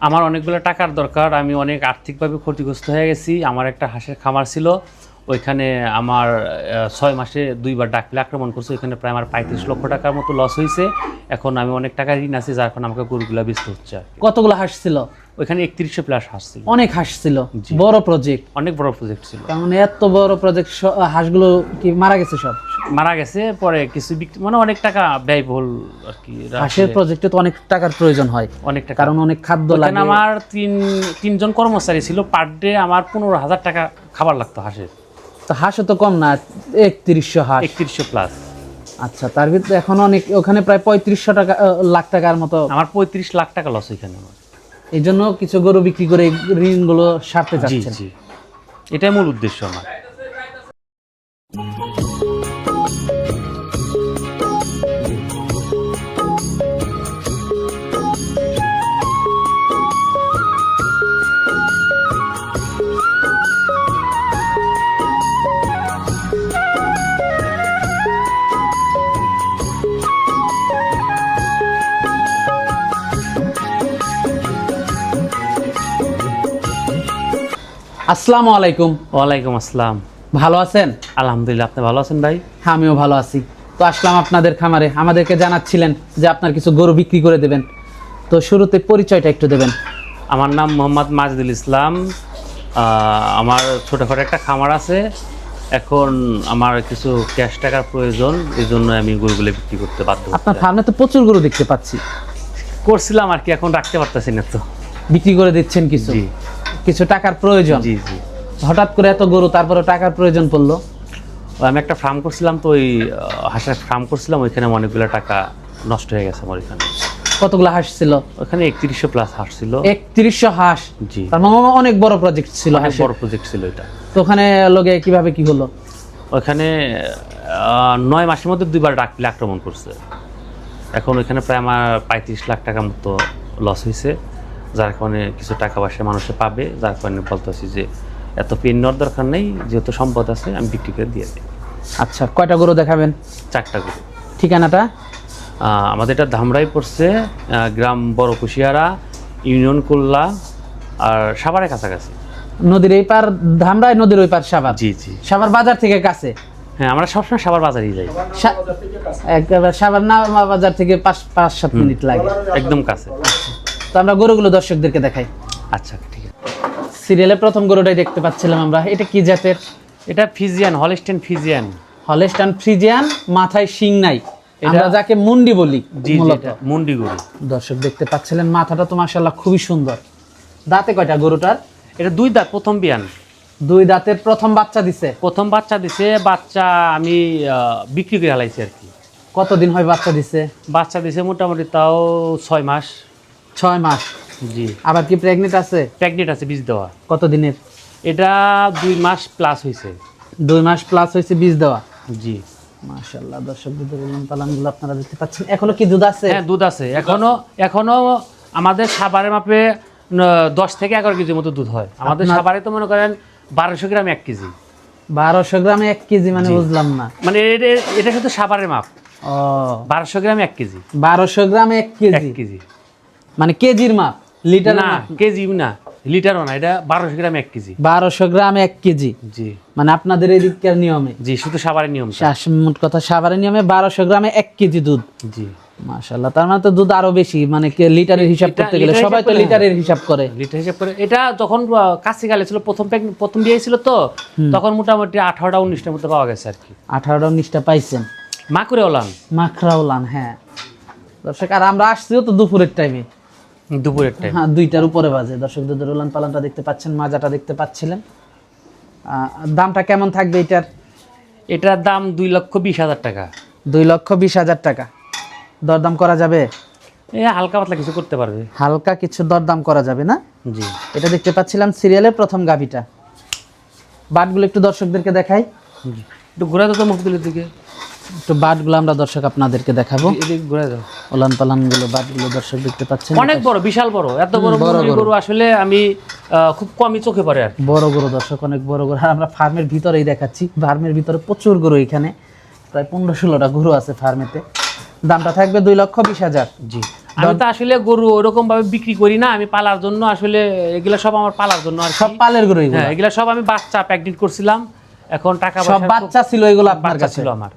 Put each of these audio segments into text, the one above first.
আমার অনেকগুলো টাকার দরকার আমি অনেক আর্থিকভাবে ক্ষতিগ্রস্ত হয়ে গেছি। আমার একটা হাঁসের খামার ছিল ওইখানে আমার ছয় মাসে দুইবার ডাকলে আক্রমণ করছে ওইখানে প্রায় আমার পঁয়ত্রিশ লক্ষ টাকার মতো লস হয়েছে এখন আমি অনেক টাকা ঋণ আছি যার কারণে আমাকে গরুগুলো বেচতে হচ্ছে কতগুলো হাঁস ছিল? ওইখানে একত্রিশশো প্লাস হাঁস ছিল। অনেক হাঁস ছিল বড় প্রজেক্ট অনেক বড় প্রজেক্ট ছিল। তার মানে এত বড় প্রজেক্ট হাঁসগুলো কি মারা গেছে সব? মারা গেছে পরে কিছু বিক্রি মানে অনেক টাকা ব্যয়বহুল আর কি হাঁসের প্রজেক্টে তো অনেক টাকার প্রয়োজন হয়। অনেক টাকা। কারণ অনেক খাদ্য লাগে। আমার তিন তিনজন কর্মচারী ছিল পার ডে আমার পনেরো হাজার টাকা খাবার লাগতো হাঁসের। তো হাঁসও তো কম না একত্রিশশো হাঁস। একত্রিশশো প্লাস আচ্ছা তার ভিতরে এখন অনেক ওখানে প্রায় পঁয়ত্রিশশো টাকা লাখ টাকার মতো। আমার পঁয়ত্রিশ লাখ টাকা লস ওইখানে আমার। এই জন্য কিছু গরু বিক্রি করে ঋণগুলো সারতে চাচ্ছেন। এটাই মূল উদ্দেশ্য আমার। আসসালামু আলাইকুম। ওয়ালাইকুম আসসালাম। ভালো আছেন? আলহামদুলিল্লাহ আপনি ভালো আছেন ভাই? হ্যাঁ আমিও ভালো আছি। তো আসলাম আপনাদের খামারে। আমাদেরকে জানাচ্ছিলেন যে আপনার কিছু গরু বিক্রি করে দেবেন। তো শুরুতে পরিচয়টা একটু দেবেন। আমার নাম মোহাম্মদ মাজদুল ইসলাম। আমার ছোটোখাটো একটা খামার আছে। এখন আমার কিছু ক্যাশ টাকার প্রয়োজন এই জন্য আমি গরুগুলো বিক্রি করতে বাধ্য আপনার ফার্মে তো প্রচুর গরু দেখতে পাচ্ছি। করছিলাম আর কি এখন রাখতে পারতেছি না তো। বিক্রি করে দিচ্ছেন কিছু। কিছু টাকার প্রয়োজন। জি জি। হঠাৎ করে এত গরু তারপরে টাকার প্রয়োজন পড়ল? আমি একটা ফার্ম করছিলাম তো ওই হাঁসের ফার্ম করছিলাম ওইখানে অনেকগুলো টাকা নষ্ট হয়ে গেছে আমার ওইখানে। কতগুলো হাঁস ছিল? ওখানে একত্রিশশো প্লাস হাঁস ছিল। একত্রিশশো হাঁস? জি। তার মানে অনেক বড় প্রজেক্ট ছিল অনেক বড় প্রজেক্ট ছিল এটা। তো ওখানে লোকে কীভাবে কি হলো? ওখানে নয় মাসের মধ্যে দুইবার ডাকলে আক্রমণ করছে। এখন ওইখানে প্রায় আমার পঁয়ত্রিশ লাখ টাকার মতো লস হয়েছে যার কারণে কিছু টাকা পয়সা মানুষে পাবে যার কারণে বলতেছি যে এত পেন নেওয়ার দরকার নেই যেহেতু সম্পদ আছে আমি বিক্রি করে দিয়ে দিই। আচ্ছা কয়টা গরু দেখাবেন? চারটা গরু। ঠিকানাটা? আমাদের এটা ধামরাই পড়ছে গ্রাম বড় কুশিয়ারা ইউনিয়ন কুল্লা আর সাভারের কাছাকাছি। নদীর এই পার ধামরাই নদীর ওই পার সাবার জি জি। সাবার বাজার থেকে কাছে? হ্যাঁ আমরা সবসময় সাভার বাজারেই যাই। একেবারে সাবার না বাজার থেকে পাঁচ পাঁচ সাত মিনিট লাগে। একদম কাছে। তো আমরা গরুগুলো দর্শকদেরকে দেখাই। আচ্ছা ঠিক আছে। সিরিয়ালে প্রথম গরুটাই দেখতে পাচ্ছিলাম আমরা। এটা কি জাতের? এটা Friesian Holstein Friesian. Holstein Friesian মাথায় শিং নাই। আমরা যাকে মুন্ডি বলি মুন্ডি গরু। দর্শক দেখতে পাচ্ছিলেন মাথাটা তো মাশাল্লাহ খুবই সুন্দর। দাঁতে কয়টা গরুটার? এটা দুই দাঁত প্রথম বিয়ান। দুই দাঁতের প্রথম বাচ্চা দিছে। প্রথম বাচ্চা দিছে বাচ্চা আমি বিক্রি করে হালাইছি আর কি। কতদিন হয় বাচ্চা দিছে? বাচ্চা দিছে মোটামুটি তাও ছয় মাস। ছয় মাস। জি। আবার কি প্রেগনেন্ট আছে? প্রেগনেন্ট আছে বীজ দেওয়া। কত দিনের এটা দুই মাস প্লাস হয়েছে। দুই মাস প্লাস হয়েছে বীজ দেওয়া? জি। মাশাল্লাহ দর্শক দুধের উলান পালানগুলো আপনারা দেখতে পাচ্ছেন। এখনও কি দুধ আছে? হ্যাঁ দুধ আছে। এখনও এখনও আমাদের সাবারের মাপে দশ থেকে এগারো কেজির মতো দুধ হয়। আমাদের সাবারে তো মনে করেন বারোশো গ্রাম এক কেজি। বারোশো গ্রামে এক কেজি মানে বুঝলাম না। মানে এটা- শুধু সাবারের মাপ। ও। বারোশো গ্রাম এক কেজি। বারোশো গ্রামে এক কেজি। এক কেজি। মানে কেজির মাপ? লিটার না কেজি না লিটারও না এটা বারোশো গ্রাম এক কেজি। বারোশো গ্রাম এক কেজি? জি। মানে আপনাদের এদিককার নিয়মে? জি শুধু সাবারের নিয়ম মোট কথা সাভারের নিয়মে বারোশো গ্রামে এক কেজি দুধ। জি। মাশাল্লাহ তার মানে তো দুধ আরও বেশি মানে লিটারের হিসাব করতে গেলে সবাই তো লিটারের হিসাব করে। লিটার হিসাব করে। এটা যখন কাছে গেলে ছিল প্রথম প্যাক- প্রথম বিয়ে ছিল তো তখন মোটামুটি আঠারোটা উনিশটার মতো পাওয়া গেছে আর কি। আঠারোটা উনিশটা পাইছেন। মা করে ওলান হ্যাঁ। দর্শক আর আমরা আসছিও তো দুপুরের টাইমে দুপুরের টাইম হ্যাঁ দুইটার উপরে বাজে। দর্শক দুধের উলান পালানটা দেখতে পাচ্ছেন মাজাটা দেখতে পাচ্ছিলেন। দামটা কেমন থাকবে এটার? এটার দাম দুই লক্ষ বিশ হাজার টাকা। দুই লক্ষ বিশ হাজার টাকা। দরদাম করা যাবে? এ হালকা পাতলা কিছু করতে পারবে। হালকা কিছু দরদাম করা যাবে না? জি। এটা দেখতে পাচ্ছিলাম সিরিয়ালের প্রথম গাভিটা। বাটগুলো একটু দর্শকদেরকে দেখাই। একটু ঘুরে তো মুখগুলোর দিকে। একটু বাটগুলো আমরা দর্শক আপনাদেরকে দেখাবো। ওলান বাটগুলো দর্শক দেখতে পাচ্ছেন। অনেক বড় বিশাল বড়। এত বড় গরু আসলে আমি খুব কমই চোখে পড়ে আর বড় গরু দর্শক অনেক বড় গরু। আর আমরা ফার্মের ভিতরেই দেখাচ্ছি। ফার্মের ভিতরে প্রচুর গরু এখানে। প্রায় পনেরো ষোলোটা গরু আছে ফার্মেতে দামটা থাকবে দুই লক্ষ বিশ হাজার। জি। আমি তো আসলে গরু ওরকম ভাবে বিক্রি করি না। আমি পালার জন্য আসলে এগুলা সব আমার পালার জন্য আর সব পালের গরু হ্যাঁ এগুলা। সব আমি বাচ্চা প্যাকডিট করছিলাম। এখন টাকা সব পয়সা বাচ্চা ছিল এগুলো আপনার কাছে। ছিল আমার।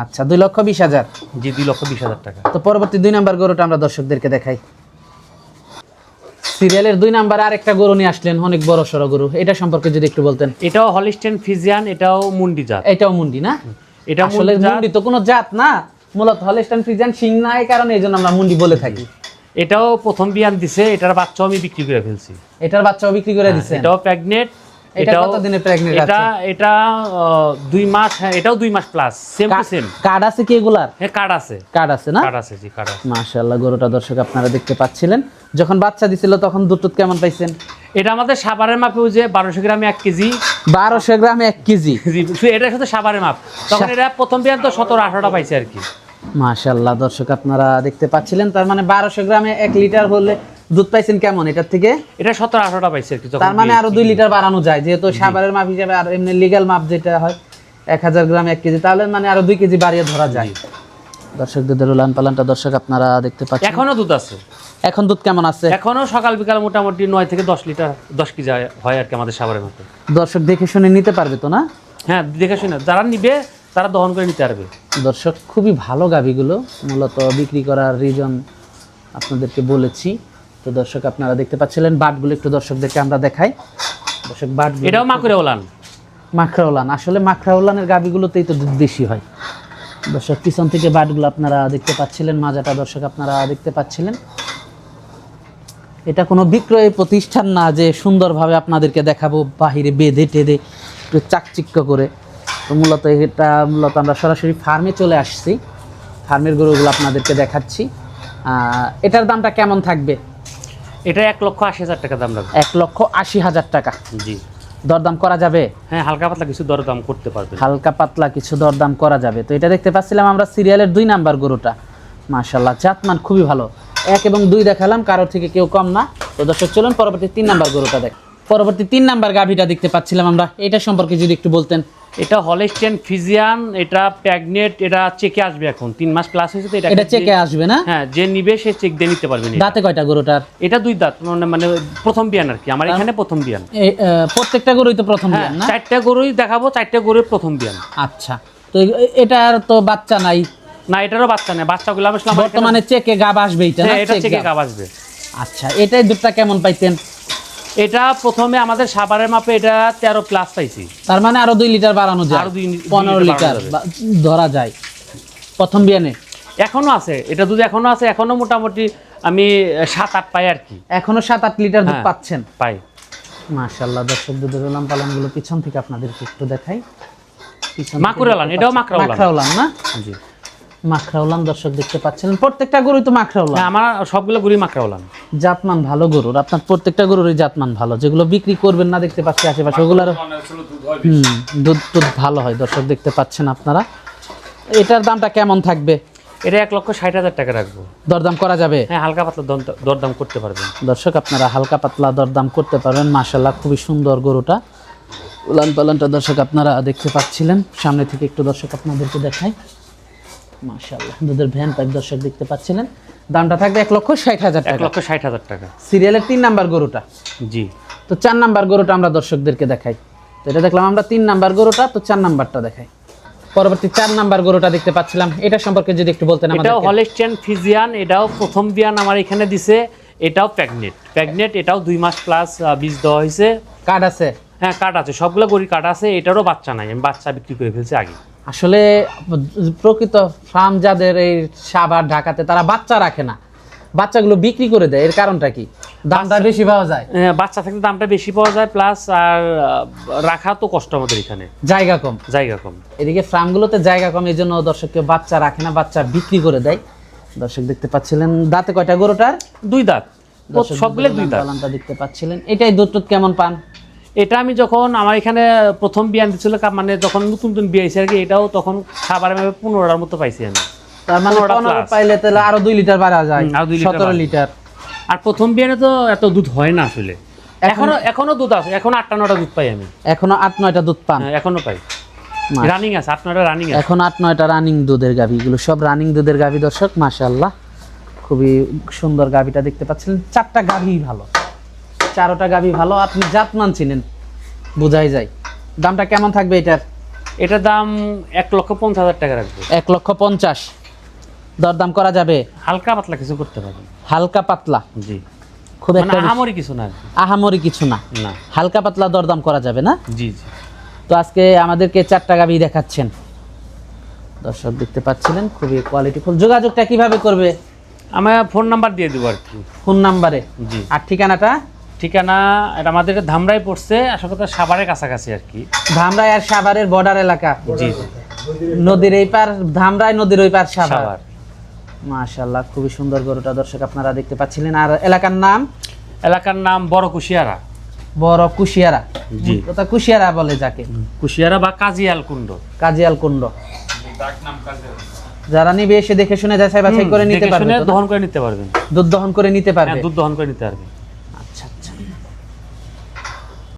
আচ্ছা দুই লক্ষ বিশ হাজার। জি দুই লক্ষ বিশ হাজার টাকা। তো পরবর্তী দুই নাম্বার গরুটা আমরা দর্শকদেরকে দেখাই। সিরিয়ালের দুই নাম্বার আরেকটা গরু নিয়ে আসলেন অনেক বড় সড়ো গরু। এটা সম্পর্কে যদি একটু বলতেন। এটাও হলিস্টেন ফিজিয়ান এটাও মুন্ডি জাত। এটাও মুন্ডি না? এটা আসলে মুন্ডি তো কোনো জাত না। মূলত হলিস্টান ফিজিয়ান সিং না এই কারণে এই জন্য আমরা মুন্ডি বলে থাকি। এটাও প্রথম বিয়ান দিছে এটার বাচ্চাও আমি বিক্রি করে ফেলছি। এটার বাচ্চাও বিক্রি করে দিচ্ছেন এটাও প্রেগনেট এটা কতদিনে pregnant এটা এটা দুই মাস হ্যাঁ এটাও দুই মাস plus same to same card আছে কি এগুলার? হ্যাঁ কার্ড আছে। কার্ড আছে না? কার্ড আছে জি কার্ড আছে। মাশাআল্লাহ গরুটা দর্শক আপনারা দেখতে পাচ্ছিলেন। যখন বাচ্চা দিছিল তখন দুধ টুধ কেমন পাইছেন? এটা আমাদের সাভারের মাপে যে বারোশো গ্রামে এক কেজি। বারোশো গ্রামে এক কেজি। এটা শুধু সাভারের মাপ। তখন এটা প্রথম বিয়ান তো সতেরো আঠারোটা পাইছে আর কি। মাশাআল্লাহ দর্শক আপনারা দেখতে পাচ্ছিলেন তার মানে বারোশো গ্রামে এক লিটার হলে দুধ পাইছেন কেমন এটার থেকে? এটা সতেরো আঠারোটা পাইছে আর কি তার মানে আরও দুই লিটার বাড়ানো যায় যেহেতু সাবারের মাপ হিসাবে আর এমনি লিগাল মাপ যেটা হয় এক হাজার গ্রাম এক কেজি তাহলে মানে আরও দুই কেজি বাড়িয়ে ধরা যায়। দর্শকদের উলান পালানটা দর্শক আপনারা দেখতে পাচ্ছেন। এখনও দুধ আছে। এখন দুধ কেমন আছে? এখনও সকাল বিকাল মোটামুটি নয় থেকে দশ লিটার দশ কেজি হয় আর কি আমাদের সাভারের মাপে দর্শক দেখে শুনে নিতে পারবে তো না? হ্যাঁ দেখে শুনে। যারা নিবে তারা দহন করে নিতে পারবে। দর্শক খুবই ভালো গাভিগুলো। মূলত বিক্রি করার রিজন আপনাদেরকে বলেছি। তো দর্শক আপনারা দেখতে পাচ্ছিলেন বাটগুলো একটু দর্শকদেরকে আমরা দেখাই। দর্শক বাট এটাও মাকুরে ওলান মাখরাউলান আসলে মাখরাউলানের গাভিগুলোতেই তো দুধ বেশি হয়। দর্শক পিছন থেকে বাটগুলো আপনারা দেখতে পাচ্ছিলেন মাজাটা দর্শক আপনারা দেখতে পাচ্ছিলেন। এটা কোনো বিক্রয় প্রতিষ্ঠান না যে সুন্দরভাবে আপনাদেরকে দেখাবো বাহিরে বেঁধে টেঁধে একটু চাকচিক্য করে। তো মূলত এটা মূলত আমরা সরাসরি ফার্মে চলে আসছি। ফার্মের গরুগুলো আপনাদেরকে দেখাচ্ছি। এটার দামটা কেমন থাকবে? এটা এক লক্ষ আশি হাজার টাকা দাম লাগবে এক লক্ষ আশি হাজার টাকা। জি। দরদাম করা যাবে? হ্যাঁ হালকা পাতলা কিছু দরদাম করতে পারবে হালকা পাতলা কিছু দরদাম করা যাবে। তো এটা দেখতে পাচ্ছিলাম আমরা সিরিয়ালের দুই নাম্বার গরুটা। মাশাল্লাহ জাতমান খুবই ভালো। এক এবং দুই দেখালাম কারোর থেকে কেউ কম না। তো দর্শক চলুন পরবর্তী তিন নাম্বার গরুটা দেখ। পরবর্তী তিন নাম্বার গাভিটা দেখতে পাচ্ছিলাম আমরা। এটা সম্পর্কে যদি একটু বলতেন। এটা হলেস্টিয়ান ফিজিয়ান এটা প্যাগনেট এটা চেকে আসবে এখন। তিন মাস প্লাস হয়েছে তো এটা এটা চেকে আসবে না? হ্যাঁ যে নিবে সে চেক দিয়ে নিতে পারবে দাঁতে কয়টা গরুটার? এটা দুই দাঁত মানে মানে প্রথম বিয়ান আর কি। আমার এখানে প্রথম বিয়ান। প্রত্যেকটা গরুই তো প্রথম হ্যাঁ বিয়ান না? চারটা গরুই দেখাবো চারটা গরুর প্রথম বিয়ান। আচ্ছা। তো এটার তো বাচ্চা নাই? না এটারও বাচ্চা নেই বাচ্চাগুলো আমি আসলে বর্তমানে চেকে গাব আসবে এটা হ্যাঁ, এটা চেকে গাব। গাব আসবে। আচ্ছা এটাই দুধটা কেমন পাইতেন? এটা প্রথমে আমাদের সাভারের মাপে এটা তেরো প্লাস পাইছি। তার মানে আরও দুই লিটার বাড়ানো যায়। আরও দুই- পনেরো লিটার ধরা যায়। প্রথম বিয়ানে? এখনও আছে। এটা দুধ এখনও আছে এখনও মোটামুটি আমি সাত আট পাই আর কি। এখনও সাত আট লিটার দুধ হ্যাঁ। পাচ্ছেন? পাই। মাশাল্লাহ দর্শক দুধের উলান পালানগুলো পিছন থেকে আপনাদেরকে একটু দেখাই। পিছন থেকে মাকুর উলান, দেখতে এটাও পাচ্ছেন। মাকড়া মাকড়া না? জি। মাখরা উলান দর্শক দেখতে পাচ্ছিলেন প্রত্যেকটা গরুই তো মাখরাউলান হ্যাঁ আমার সবগুলো গুড়ি মাকড়া উলান জাতমান ভালো গরুর আপনার প্রত্যেকটা গরুরই জাতমান ভালো। যেগুলো বিক্রি করবেন না দেখতে পাচ্ছি আশেপাশে ওগুলোর হুম দুধ দুধ ভালো হয় দর্শক দেখতে পাচ্ছেন আপনারা। এটার দামটা কেমন থাকবে? এটা এক লক্ষ ষাট হাজার টাকা রাখব। দরদাম করা যাবে? হ্যাঁ হালকা পাতলা দম- দরদাম করতে পারবেন। দর্শক আপনারা হালকা পাতলা দরদাম করতে পারবেন। মাশাল্লাহ খুবই সুন্দর গরুটা। উলান পালানটা দর্শক আপনারা দেখতে পাচ্ছিলেন। সামনে থেকে একটু দর্শক আপনাদেরকে দেখাই। মাশাল্লাহ দুধের ভ্যান পাইপ দর্শক দেখতে পাচ্ছিলেন। দামটা থাকবে এক লক্ষ ষাট হাজার এক টাকা। লক্ষ ষাট হাজার টাকা। সিরিয়ালের তিন নাম্বার গরুটা। জি। তো চার নাম্বার গরুটা আমরা দর্শকদেরকে দেখাই। তো এটা দেখলাম আমরা তিন নাম্বার গরুটা তো চার নাম্বারটা দেখাই। পরবর্তী চার নাম্বার গরুটা দেখতে পাচ্ছিলাম। এটা সম্পর্কে যদি একটু বলতেন এটাও হলেস্টিয়ান ফিজিয়ান এটাও প্রথম বিয়ান আমার এখানে দিছে এটাও প্যাগনেট। প্যাগনেট এটাও দুই মাস প্লাস বীজ দেওয়া হয়েছে। কার্ড আছে? হ্যাঁ কাট আছে সবগুলো গড়ি কাট আছে এটারও বাচ্চা নাই আমি বাচ্চা বিক্রি করে ফেলছি আগে। আসলে প্রকৃত ফার্ম যাদের এই সাভার ঢাকাতে তারা বাচ্চা রাখে না। বাচ্চাগুলো বিক্রি করে দেয় এর কারণটা কি? দামটা বেশি পাওয়া যায়। বাচ্চা থাকলে দামটা বেশি পাওয়া যায় প্লাস আর রাখা তো কষ্ট আমাদের এখানে। জায়গা কম। জায়গা কম। এদিকে ফার্মগুলোতে জায়গা কম এই জন্য দর্শককে বাচ্চা রাখে না বাচ্চা বিক্রি করে দেয়। দর্শক দেখতে পাচ্ছিলেন দাঁতে কয়টা গরুটার? দুই দাঁত। সবগুলো দুই দাঁত। দেখতে পাচ্ছিলেন। এটাই দুধ কেমন পান? এটা আমি যখন আমার এখানে প্রথম বিয়ান দিচ্ছিল মানে যখন নতুন নতুন বিয়ে হয়েছে আর কি এটাও তখন খাবার আমি পনেরোটার মতো পাইছি আমি। তার মানে। পাইলে তাহলে আরও দুই লিটার বাড়া যায় সতেরো লিটার। আর প্রথম বিয়ানে তো এত দুধ হয় না আসলে। এখনও এখনও দুধ আছে এখন আটটা নটা দুধ পাই আমি। এখনও আট নয়টা দুধ পান? হ্যাঁ, এখনও পাই। রানিং আছে আট নটা রানিং আছে। এখন আট নয়টা রানিং দুধের গাভি। এগুলো সব রানিং দুধের গাভি দর্শক মাশাল্লাহ খুব খুবই সুন্দর গাভিটা দেখতে পাচ্ছেন। চারটা গাভি ভালো। চারোটা গাভি ভালো আপনি জাতমান চিনেন। বোঝাই যায়। দামটা কেমন থাকবে এটার? এটার দাম এক লক্ষ পঞ্চাশ হাজার টাকা রাখবে। এক লক্ষ পঞ্চাশ। দরদাম করা যাবে? হালকা পাতলা কিছু করতে পারবেন। হালকা পাতলা? জি। খুব মানে একটা আহামরি কিছু না আহামরি কিছু না। না। হালকা পাতলা দরদাম করা যাবে না? জি জি। তো আজকে আমাদেরকে চারটা গাভি দেখাচ্ছেন। দর্শক দেখতে পাচ্ছিলেন খুবই কোয়ালিটি কোয়ালিটিফুল যোগাযোগটা কীভাবে করবে? আমার ফোন নাম্বার দিয়ে দেবো আর কি। ফোন নাম্বারে। জি। আর ঠিকানাটা? ঠিকানা এটা আমাদের ধামরাই পড়ছে আসল সাভারের কাছাকাছি আর কি। ধামরাই আর সাভারের বর্ডার এলাকা। জি নদীর এই পার ধামরাই নদীর ওই পার সাভার। মাশাল্লাহ খুবই সুন্দর গরুটা দর্শক আপনারা দেখতে পাচ্ছিলেন। আর এলাকার নাম? এলাকার নাম বড় কুশিয়ারা। বড় কুশিয়ারা। জি। ওটা কুশিয়ারা বলে যাকে। কুশিয়ারা বা কাজিয়াল কুণ্ড। কাজিয়াল কুণ্ড। যারা নিবে এসে দেখে শুনে যাচাই বাছাই করে নিতে দেখে পারবে শুনে তো না? দহন করে নিতে পারবেন। দুধ দহন করে নিতে হ্যাঁ পারবে। দুধ দহন করে নিতে পারবেন